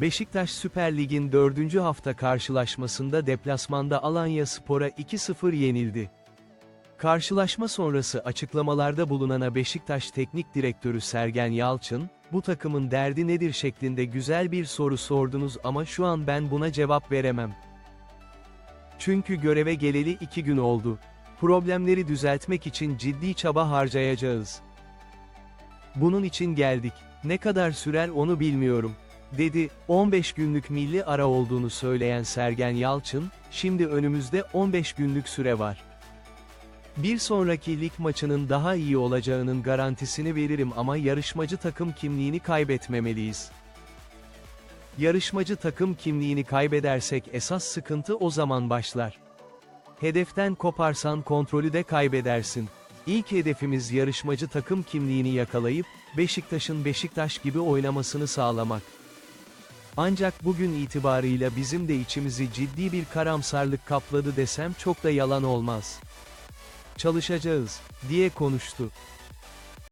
Beşiktaş Süper Lig'in 4. hafta karşılaşmasında deplasmanda Alanya Spor'a 2-0 yenildi. Karşılaşma sonrası açıklamalarda bulunana Beşiktaş Teknik Direktörü Sergen Yalçın, bu takımın derdi nedir şeklinde güzel bir soru sordunuz ama şu an ben buna cevap veremem. Çünkü göreve geleli iki gün oldu. Problemleri düzeltmek için ciddi çaba harcayacağız. Bunun için geldik. Ne kadar sürer onu bilmiyorum. Dedi, 15 günlük milli ara olduğunu söyleyen Sergen Yalçın, şimdi önümüzde 15 günlük süre var. Bir sonraki lig maçının daha iyi olacağının garantisini veririm ama yarışmacı takım kimliğini kaybetmemeliyiz. Yarışmacı takım kimliğini kaybedersek esas sıkıntı o zaman başlar. Hedeften koparsan kontrolü de kaybedersin. İlk hedefimiz yarışmacı takım kimliğini yakalayıp, Beşiktaş'ın Beşiktaş gibi oynamasını sağlamak. Ancak bugün itibarıyla bizim de içimizi ciddi bir karamsarlık kapladı desem çok da yalan olmaz. Çalışacağız, diye konuştu.